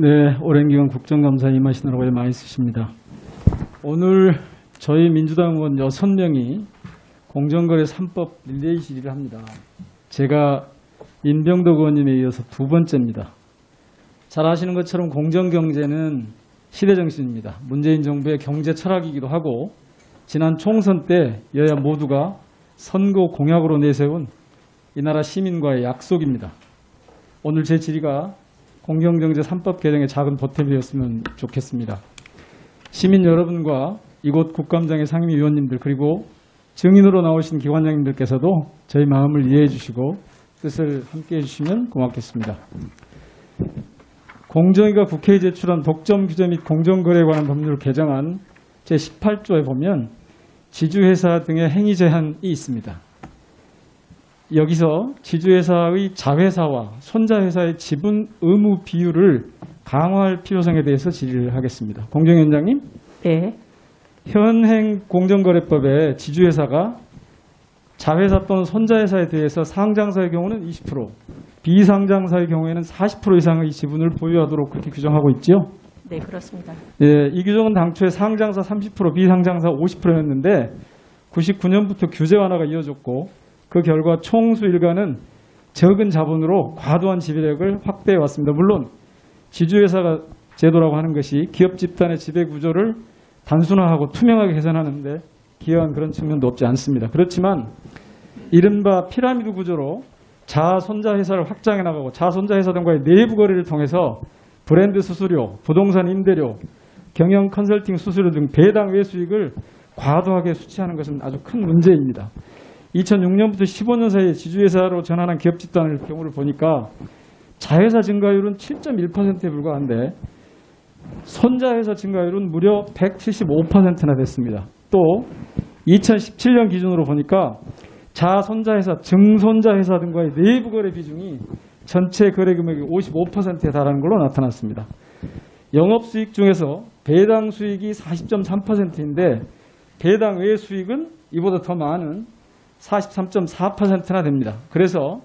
네, 오랜 기간 국정감사에 임하시느라고 애 많이 쓰십니다. 오늘 저희 민주당 의원 6명이 공정거래 3법 릴레이 질의를 합니다. 제가 임병덕 의원님에 이어서 두 번째입니다. 잘 아시는 것처럼 공정경제는 시대정신입니다. 문재인 정부의 경제 철학이기도 하고 지난 총선 때 여야 모두가 선거 공약으로 내세운 이 나라 시민과의 약속입니다. 오늘 제 질의가 공정경제 3법 개정의 작은 보탬이 되었으면 좋겠습니다. 시민 여러분과 이곳 국감장의 상임위원님들 그리고 증인으로 나오신 기관장님들께서도 저희 마음을 이해해 주시고 뜻을 함께해 주시면 고맙겠습니다. 공정위가 국회에 제출한 독점 규제 및 공정거래에 관한 법률을 개정한 제18조에 보면 지주회사 등의 행위 제한이 있습니다. 여기서 지주회사의 자회사와 손자회사의 지분 의무 비율을 강화할 필요성에 대해서 질의를 하겠습니다. 공정위원장님, 네, 현행 공정거래법에 지주회사가 자회사 또는 손자회사에 대해서 상장사의 경우는 20%, 비상장사의 경우에는 40% 이상의 지분을 보유하도록 그렇게 규정하고 있지요. 네 그렇습니다. 예, 이 규정은 당초에 상장사 30%, 비상장사 50%였는데 99년부터 규제 완화가 이어졌고 그 결과 총수 일가는 적은 자본으로 과도한 지배력을 확대해 왔습니다. 물론 지주회사가 제도라고 하는 것이 기업 집단의 지배 구조를 단순화하고 투명하게 개선하는데 기여한 그런 측면도 없지 않습니다. 그렇지만 이른바 피라미드 구조로 자손자 회사를 확장해 나가고 자손자 회사 등과의 내부 거래를 통해서 브랜드 수수료, 부동산 임대료, 경영 컨설팅 수수료 등 배당 외 수익을 과도하게 수취하는 것은 아주 큰 문제입니다. 2006년부터 15년 사이에 지주회사로 전환한 기업 집단의 경우를 보니까 자회사 증가율은 7.1%에 불과한데 손자회사 증가율은 무려 175%나 됐습니다. 또 2017년 기준으로 보니까 자손자회사, 증손자회사 등과의 내부 거래 비중이 전체 거래 금액의 55%에 달하는 걸로 나타났습니다. 영업 수익 중에서 배당 수익이 40.3%인데 배당 외 수익은 이보다 더 많은 43.4%나 됩니다. 그래서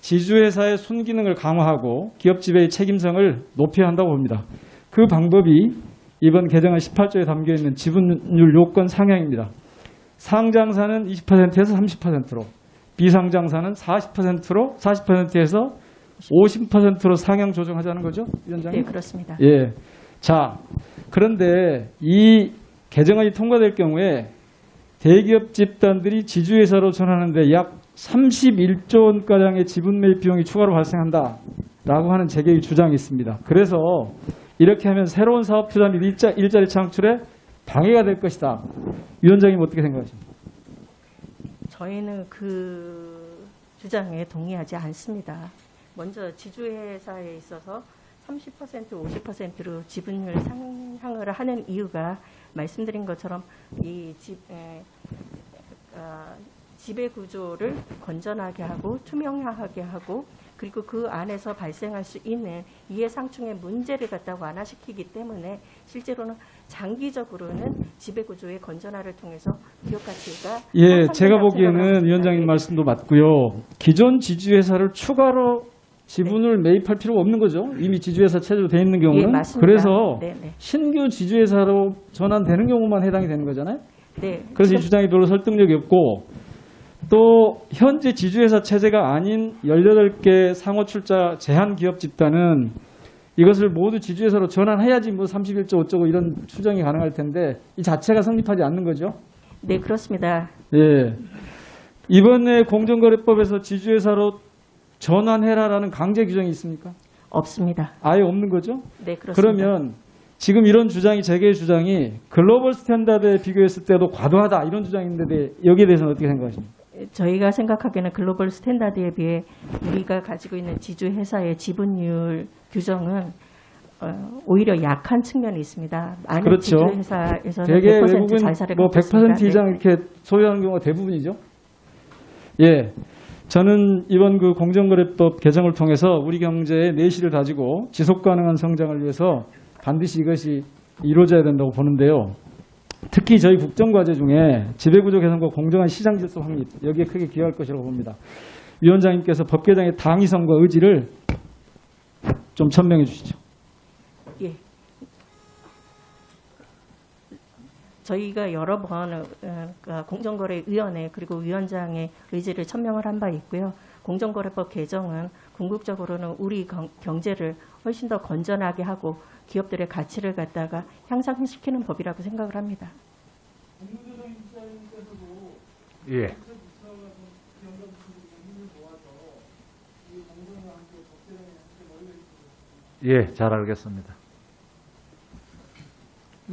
지주회사의 순기능을 강화하고 기업 지배의 책임성을 높여야 한다고 봅니다. 그 방법이 이번 개정안 18조에 담겨 있는 지분율 요건 상향입니다. 상장사는 20%에서 30%로, 비상장사는 40%로 40%에서 50%로 상향 조정하자는 거죠, 위원장님? 네 그렇습니다. 예. 자, 그런데 이 개정안이 통과될 경우에 대기업 집단들이 지주회사로 전환하는데 약 31조 원가량의 지분 매입 비용이 추가로 발생한다 라고 하는 재계의 주장이 있습니다. 그래서 이렇게 하면 새로운 사업 투자 및 일자, 일자리 창출에 방해가 될 것이다. 위원장님 어떻게 생각하십니까? 저희는 그 주장에 동의하지 않습니다. 먼저 지주회사에 있어서 30% 50%로 지분율 상향을 하는 이유가 말씀드린 것처럼 이 집, 에, 어, 지배 구조를 건전하게 하고 투명하게 하고 그리고 그 안에서 발생할 수 있는 이해상충의 문제를 갖다 완화시키기 때문에 실제로는 장기적으로는 지배 구조의 건전화를 통해서 기업 가치가 예, 제가 보기에는. 위원장님 네. 말씀도 맞고요. 기존 지주회사를 추가로 지분을 매입할 필요가 없는 거죠. 이미 지주회사 체제로 돼 있는 경우는. 예, 맞습니다. 그래서 네, 네. 신규 지주회사로 전환되는 경우만 해당이 되는 거잖아요. 네. 그래서 이 주장이 별로 설득력이 없고 또 현재 지주회사 체제가 아닌 18개 상호 출자 제한 기업 집단은 이것을 모두 지주회사로 전환해야지 뭐 31조 어쩌고 이런 추정이 가능할 텐데 이 자체가 성립하지 않는 거죠. 네, 그렇습니다. 예. 이번에 공정거래법에서 지주회사로 전환해라라는 강제 규정이 있습니까? 없습니다. 아예 없는 거죠? 네, 그렇습니다. 그러면 지금 이런 주장이 재계의 주장이 글로벌 스탠다드에 비교했을 때도 과도하다 이런 주장인데 여기에 대해서는 어떻게 생각하십니까? 저희가 생각하기에는 글로벌 스탠다드에 비해 우리가 가지고 있는 지주 회사의 지분율 규정은 어, 오히려 약한 측면이 있습니다. 많은 그렇죠. 지주 회사에서는 되게 100% 외국은 자사를 뭐 갖고 있습니다. 100% 이상 네. 이렇게 소유하는 경우가 대부분이죠. 예. 저는 이번 그 공정거래법 개정을 통해서 우리 경제의 내실을 다지고 지속 가능한 성장을 위해서 반드시 이것이 이루어져야 된다고 보는데요. 특히 저희 국정과제 중에 지배구조 개선과 공정한 시장 질서 확립 여기에 크게 기여할 것이라고 봅니다. 위원장님께서 법 개정의 당위성과 의지를 좀 천명해 주시죠. 예. 저희가 여러 번 어, 그러니까 공정거래위원회 그리고 위원장의 의지를 천명을 한 바 있고요. 공정거래법 개정은 궁극적으로는 우리 경- 경제를 훨씬 더 건전하게 하고 기업들의 가치를 갖다가 향상시키는 법이라고 생각을 합니다. 예. 예, 잘 알겠습니다.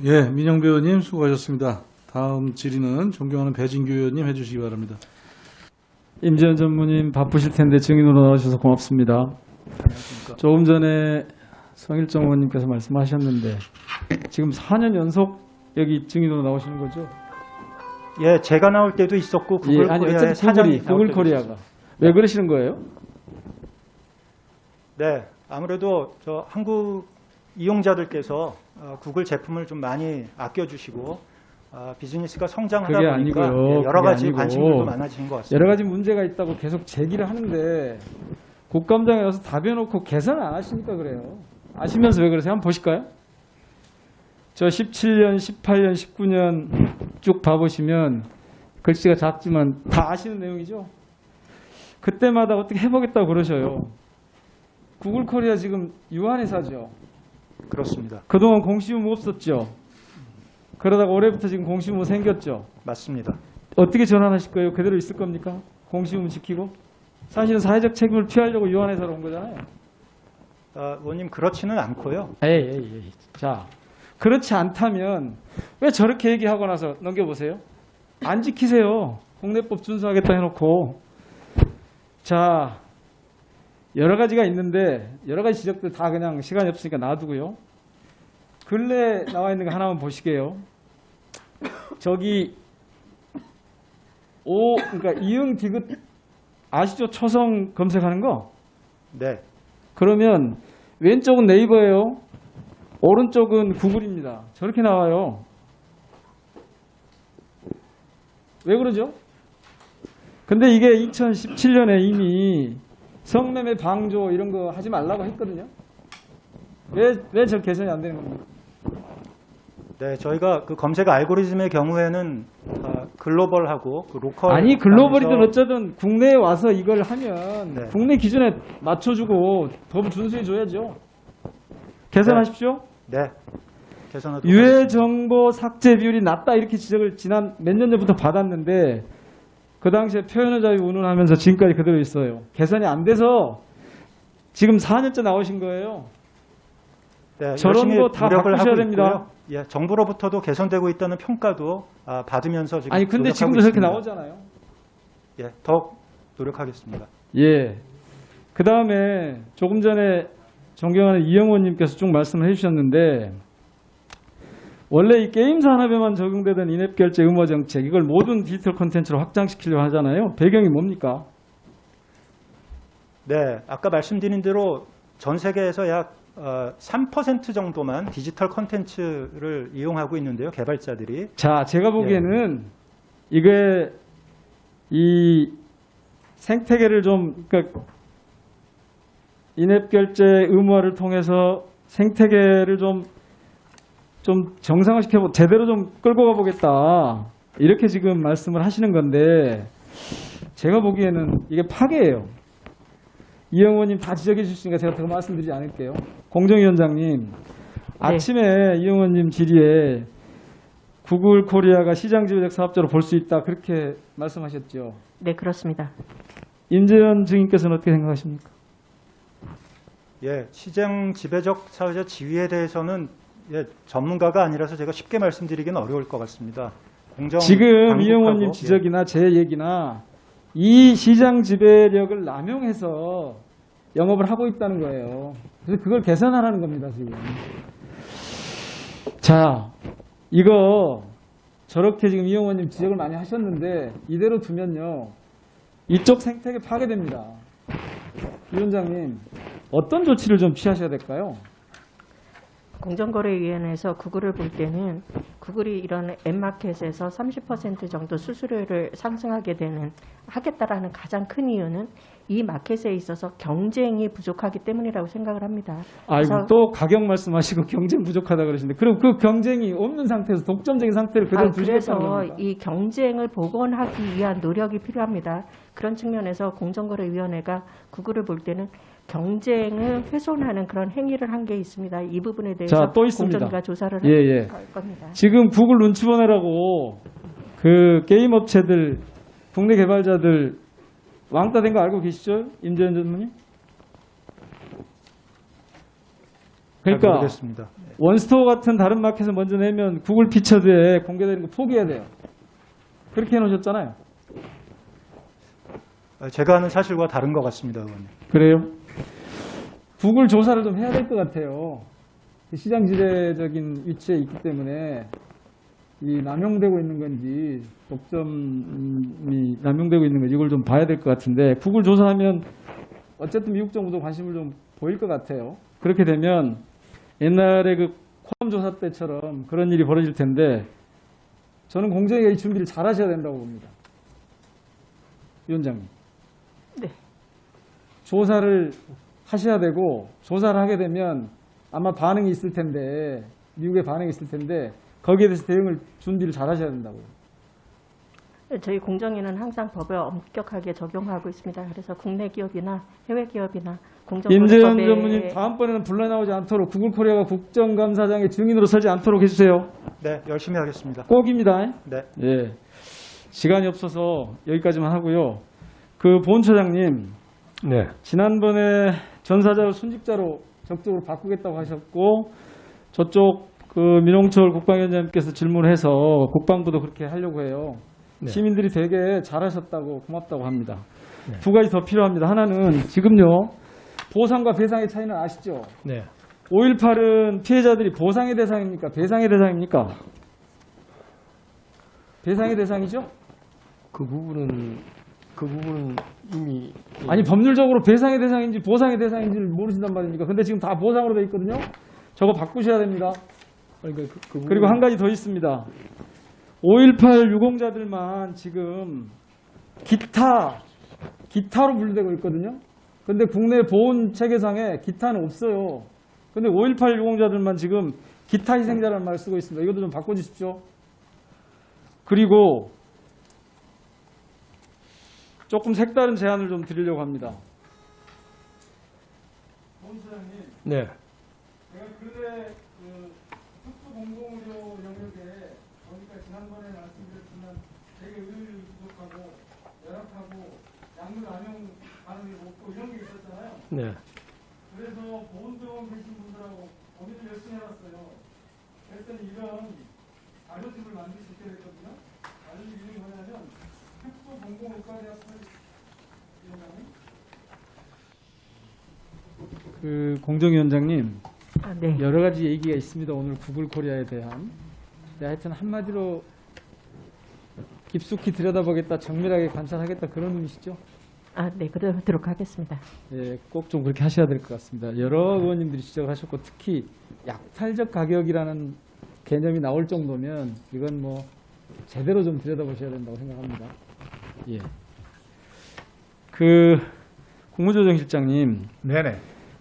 예, 민영배 의원님 수고하셨습니다. 다음 질의는 존경하는 배진규 의원님 해주시기 바랍니다. 임재현 전무님 바쁘실 텐데 증인으로 나와주셔서 고맙습니다. 조금 전에 성일정 의원님께서 말씀하셨는데 지금 4년 연속 여기 증인으로 나오시는 거죠? 예, 제가 나올 때도 있었고 구글 예, 아니 코리아의 어쨌든 사장이 나올 구글 때도 코리아가 있었어요. 왜 그러시는 거예요? 네, 아무래도 저 한국 이용자들께서 어, 구글 제품을 좀 많이 아껴주시고 어, 비즈니스가 성장하다 그게 보니까 아니고요. 예, 여러 그게 가지 아니고 관심들도 많아지는 것 같습니다. 여러 가지 문제가 있다고 계속 제기를 하는데 국감장에 와서 답해놓고 개선 안 하시니까 그래요. 아시면서 왜 그러세요? 한번 보실까요? 저 17년, 18년, 19년 쭉 봐보시면 글씨가 작지만 다 아시는 내용이죠. 그때마다 어떻게 해보겠다고 그러셔요. 구글 코리아 지금 유한회사죠. 그렇습니다. 그동안 공시유무 없었죠. 그러다가 올해부터 지금 공시유무 생겼죠. 맞습니다. 어떻게 전환하실 거예요? 그대로 있을 겁니까? 공시유무 지키고? 사실은 사회적 책임을 피하려고 유한회사로 온 거잖아요. 아, 의원님 그렇지는 않고요. 에이, 에이, 에이. 자, 그렇지 않다면 왜 저렇게 얘기하고 나서 넘겨보세요? 안 지키세요. 국내법 준수하겠다 해놓고. 자, 여러 가지가 있는데 여러 가지 지적들 다 그냥 시간이 없으니까 놔두고요. 근래 나와 있는 거 하나만 보시게요. 저기 오, 그러니까 이응 디귿 아시죠? 초성 검색하는 거? 네, 그러면 왼쪽은 네이버예요. 오른쪽은 구글입니다. 저렇게 나와요. 왜 그러죠? 근데 이게 2017년에 이미 성매매 방조 이런 거 하지 말라고 했거든요. 왜, 왜 저 개선이 안 되는 겁니까? 네, 저희가 그 검색 알고리즘의 경우에는 아, 글로벌하고 그 로컬 아니, 글로벌이든 어쩌든 국내에 와서 이걸 하면 네. 국내 기준에 맞춰주고 법 준수해 줘야죠. 개선하십시오. 네, 개선하도록 유해. 정보 삭제 비율이 낮다 이렇게 지적을 지난 몇 년 전부터 받았는데 그 당시에 표현의 자유 운운하면서 지금까지 그대로 있어요. 개선이 안 돼서 지금 4년째 나오신 거예요. 네, 저런 거다 노력을 바꾸셔야 됩니다. 예, 정부로부터도 개선되고 있다는 평가도 아, 받으면서 지금 아니 근데 지금도 저렇게 있습니다. 나오잖아요. 예, 더 노력하겠습니다. 예. 그 다음에 조금 전에 존경하는 이영호님께서 쭉 말씀을 해주셨는데 원래 이 게임 산업에만 적용되던 인앱 결제 의무 정책 이걸 모든 디지털 콘텐츠로 확장시키려고 하잖아요. 배경이 뭡니까? 네, 아까 말씀드린 대로 전 세계에서 약 어, 3% 정도만 디지털 컨텐츠를 이용하고 있는데요, 개발자들이. 자, 제가 보기에는 이게 이 생태계를 좀 그러니까 인앱 결제 의무화를 통해서 생태계를 좀 좀 정상화시켜 제대로 좀 끌고 가보겠다 이렇게 지금 말씀을 하시는 건데 제가 보기에는 이게 파괴예요. 이영호님 다 지적해 주시니까 제가 더 말씀드리지 않을게요. 공정위원장님 아침에 이영호님 질의에 구글 코리아가 시장 지배적 사업자로 볼 수 있다 그렇게 말씀하셨죠. 네, 그렇습니다. 임재현 증인께서는 어떻게 생각하십니까? 예, 시장 지배적 사회자 지위에 대해서는 예, 전문가가 아니라서 제가 쉽게 말씀드리기는 어려울 것 같습니다. 공정 지금 당국하고, 이영호님 예, 지적이나 제 얘기나 이 시장 지배력을 남용해서 영업을 하고 있다는 거예요. 그래서 그걸 개선하라는 겁니다, 지금. 자, 이거 저렇게 지금 이영호님 지적을 많이 하셨는데 이대로 두면요. 이쪽 생태계 파괴됩니다. 위원장님, 어떤 조치를 좀 취하셔야 될까요? 공정거래위원회에서 구글을 볼 때는 구글이 이런 앱마켓에서 30% 정도 수수료를 상승하게 되는 하겠다라는 가장 큰 이유는 이 마켓에 있어서 경쟁이 부족하기 때문이라고 생각을 합니다. 아이고 또 가격 말씀하시고 경쟁 부족하다 그러시는데 그럼 그 경쟁이 없는 상태에서 독점적인 상태를 그대로 아, 두시겠다는 그래서 겁니까? 이 경쟁을 복원하기 위한 노력이 필요합니다. 그런 측면에서 공정거래위원회가 구글을 볼 때는 경쟁을 훼손하는 그런 행위를 한 게 있습니다. 이 부분에 대해서 자, 또 있습니다. 공정위가 조사를 예, 예. 할 겁니다. 지금 구글 눈치 보내라고 그 게임 업체들 국내 개발자들 왕따 된 거 알고 계시죠? 임재현 전무님? 잘 그러니까 모르겠습니다. 원스토어 같은 다른 마켓을 먼저 내면 구글 피처드에 공개되는 거 포기해야 돼요. 그렇게 해놓으셨잖아요. 아, 제가 아는 사실과 다른 것 같습니다, 의원님. 그래요? 구글 조사를 좀 해야 될 것 같아요. 시장 지배적인 위치에 있기 때문에 이 남용되고 있는 건지 독점이 남용되고 있는 건지 이걸 좀 봐야 될 것 같은데 구글 조사하면 어쨌든 미국 정부도 관심을 좀 보일 것 같아요. 그렇게 되면 옛날에 그 퀄럼 조사 때처럼 그런 일이 벌어질 텐데 저는 공정위가 이 준비를 잘 하셔야 된다고 봅니다. 위원장님. 네. 조사를 하셔야 되고 조사를 하게 되면 아마 반응이 있을 텐데 미국의 반응이 있을 텐데 거기에 대해서 대응을 준비를 잘 하셔야 된다고요. 저희 공정위는 항상 법을 엄격하게 적용하고 있습니다. 그래서 국내 기업이나 해외 기업이나 임재현 공정거래법에 전무님 다음번에는 불러 나오지 않도록 구글 코리아가 국정감사장의 증인으로 서지 않도록 해주세요. 네, 열심히 하겠습니다. 꼭입니다. 네. 예. 시간이 없어서 여기까지만 하고요. 그 보훈처장님 네. 지난번에 전사자를 순직자로 적극적으로 바꾸겠다고 하셨고 저쪽 그 민홍철 국방위원장님께서 질문해서 국방부도 그렇게 하려고 해요. 네. 시민들이 되게 잘하셨다고 고맙다고 합니다. 네. 두 가지 더 필요합니다. 하나는 지금요 보상과 배상의 차이는 아시죠? 네. 5.18은 피해자들이 보상의 대상입니까? 배상의 대상입니까? 배상의 대상이죠? 그 부분은 그 부분은 이미 아니 법률적으로 배상의 대상인지 보상의 대상인지 를 모르신단 말입니까? 근데 지금 다 보상으로 돼 있거든요. 저거 바꾸셔야 됩니다. 아니, 그, 그 부분 그리고 한 가지 더 있습니다. 5.18 유공자들만 지금 기타 기타로 분류되고 있거든요. 근데 국내 보훈 체계상에 기타는 없어요. 근데 5.18 유공자들만 지금 기타 희생자라는 말을 쓰고 있습니다. 이것도 좀 바꿔주십시오. 그리고 조금 색다른 제안을 좀 드리려고 합니다. 네. 제가 근래 그 특수 공공의료 영역에 보니까 지난번에 말씀드렸지만 되게 의료율이 부족하고 열악하고 약물 남용 반응이 높고 이런 게 있었잖아요. 네. 그래서 보훈병원 계신 분들하고 고민을 열심히 해봤어요. 그랬더니 이런 자료집을 만들 수 있게 됐거든요. 자료집 이름이 뭐냐면 그 공정위원장님 아, 네. 여러 가지 얘기가 있습니다. 오늘 구글 코리아에 대한. 네, 하여튼 한마디로 깊숙이 들여다보겠다, 정밀하게 관찰하겠다 그런 의미시죠? 아, 네. 그러도록 하겠습니다. 예, 꼭 좀 그렇게 하셔야 될 것 같습니다. 여러 의원님들이 지적을 하셨고 특히 약탈적 가격이라는 개념이 나올 정도면 이건 뭐 제대로 좀 들여다보셔야 된다고 생각합니다. 예. 그 국무조정실장님, 네네.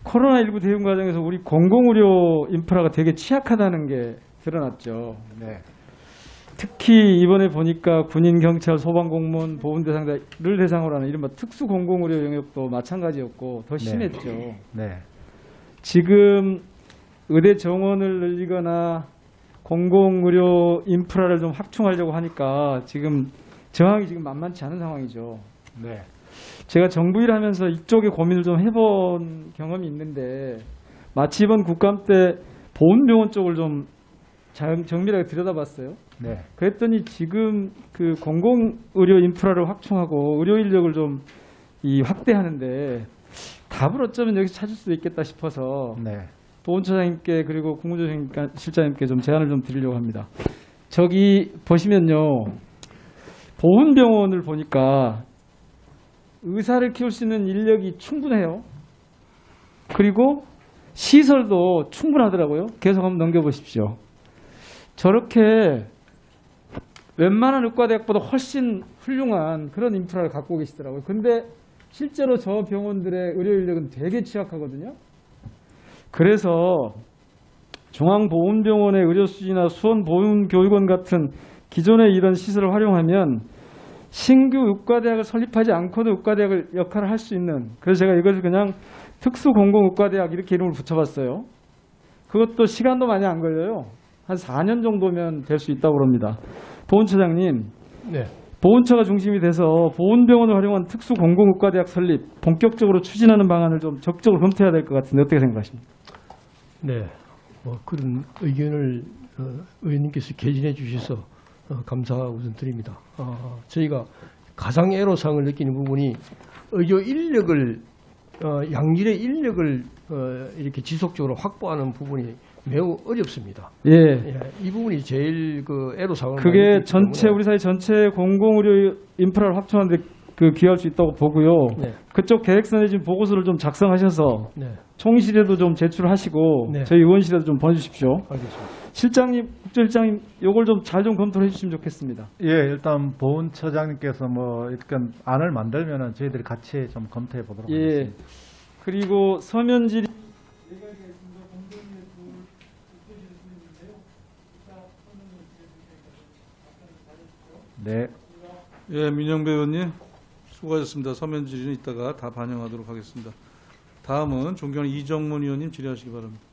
코로나19 대응 과정에서 우리 공공의료 인프라가 되게 취약하다는 게 드러났죠. 네. 특히 이번에 보니까 군인, 경찰, 소방공무원, 보훈 대상자를 대상으로 하는 이른바 특수 공공의료 영역도 마찬가지였고 더 네. 심했죠. 네. 지금 의대 정원을 늘리거나 공공의료 인프라를 좀 확충하려고 하니까 지금 저항이 지금 만만치 않은 상황이죠. 네. 제가 정부 일하면서 이쪽에 고민을 좀 해본 경험이 있는데 마치 이번 국감 때 보훈병원 쪽을 좀 정- 정밀하게 들여다봤어요. 네. 그랬더니 지금 그 공공 의료 인프라를 확충하고 의료 인력을 좀 이 확대하는데 답을 어쩌면 여기서 찾을 수도 있겠다 싶어서 네. 보훈처장님께 그리고 국무조정실장님께 좀 제안을 좀 드리려고 합니다. 저기 보시면요. 보훈병원을 보니까 의사를 키울 수 있는 인력이 충분해요. 그리고 시설도 충분하더라고요. 계속 한번 넘겨보십시오. 저렇게 웬만한 의과대학보다 훨씬 훌륭한 그런 인프라를 갖고 계시더라고요. 근데 실제로 저 병원들의 의료 인력은 되게 취약하거든요. 그래서 중앙보훈병원의 의료 수지나 수원보훈교육원 같은 기존의 이런 시설을 활용하면 신규 의과대학을 설립하지 않고도 의과대학을 역할을 할 수 있는 그래서 제가 이것을 그냥 특수공공의과대학 이렇게 이름을 붙여봤어요. 그것도 시간도 많이 안 걸려요. 한 4년 정도면 될 수 있다고 그럽니다. 보훈처장님, 네. 보훈처가 중심이 돼서 보훈병원을 활용한 특수공공의과대학 설립 본격적으로 추진하는 방안을 좀 적극적으로 검토해야 될 것 같은데 어떻게 생각하십니까? 네. 뭐 그런 의견을 어, 의원님께서 개진해 주셔서 어, 감사 우선 드립니다. 아, 저희가 가장 애로사항을 느끼는 부분이 의료 인력을 어, 양질의 인력을 어, 이렇게 지속적으로 확보하는 부분이 매우 어렵습니다. 예. 예, 이 부분이 제일 그 애로사항을 많이 그게 느끼기 전체 때문에 우리 사회 전체 공공의료 인프라를 확충하는데 그 기여할 수 있다고 보고요. 네. 그쪽 계획서에 지금 보고서를 좀 작성하셔서 네, 총실에도 좀 제출하시고 네. 저희 의원실에도 좀 보내주십시오. 알겠습니다. 실장님, 국정실장님, 요걸 좀 잘 좀 검토를 해주시면 좋겠습니다. 예, 일단 보훈처장님께서 뭐 이렇게 안을 만들면은 저희들이 같이 좀 검토해 보도록 예. 하겠습니다. 그리고 서면질이 네. 예, 민영배 의원님 수고하셨습니다. 서면 질의는 이따가 다 반영하도록 하겠습니다. 다음은 존경하는 이정문 의원님 질의하시기 바랍니다.